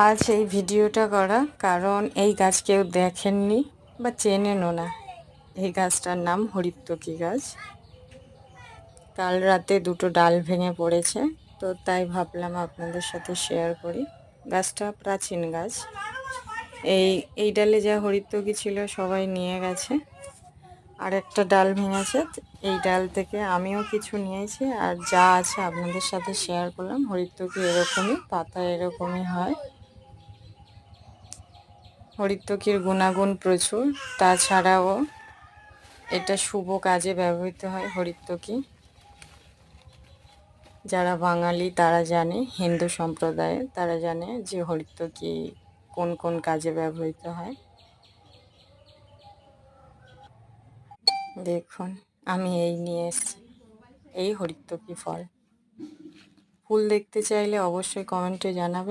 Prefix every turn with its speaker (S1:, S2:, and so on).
S1: আজ এই ভিডিওটা করা, কারণ এই গাছ কেউ দেখেননি বা চেনেনও না। এই গাছটার নাম হরিত্তকি গাছ। কাল রাতে দুটো ডাল ভেঙে পড়েছে, তো তাই ভাবলাম আপনাদের সাথে শেয়ার করি। গাছটা প্রাচীন গাছ। এই এই ডালে যা হরিত্তকি ছিল, সবাই নিয়ে গেছে। আর একটা ডাল ভেঙেছে, এই ডাল থেকে আমিও কিছু নিয়েছি, আর যা আছে আপনাদের সাথে শেয়ার করলাম। হরিত্তকি এরকমই, পাতা এরকমই হয়। হরিত্তকির গুণাগুণ প্রচুর। তাছাড়াও এটা শুভ কাজে ব্যবহৃত হয় হরিত্তকি যারা বাঙালি, তারা জানে, হিন্দু সম্প্রদায়ে তারা জানে যে হরিত্তকি কোন কোন কাজে ব্যবহৃত হয়। দেখুন, আমি এই নিয়ে এসেছি। এই হরিত্তকি ফল। ফুল দেখতে চাইলে অবশ্যই কমেন্টে জানাবেন।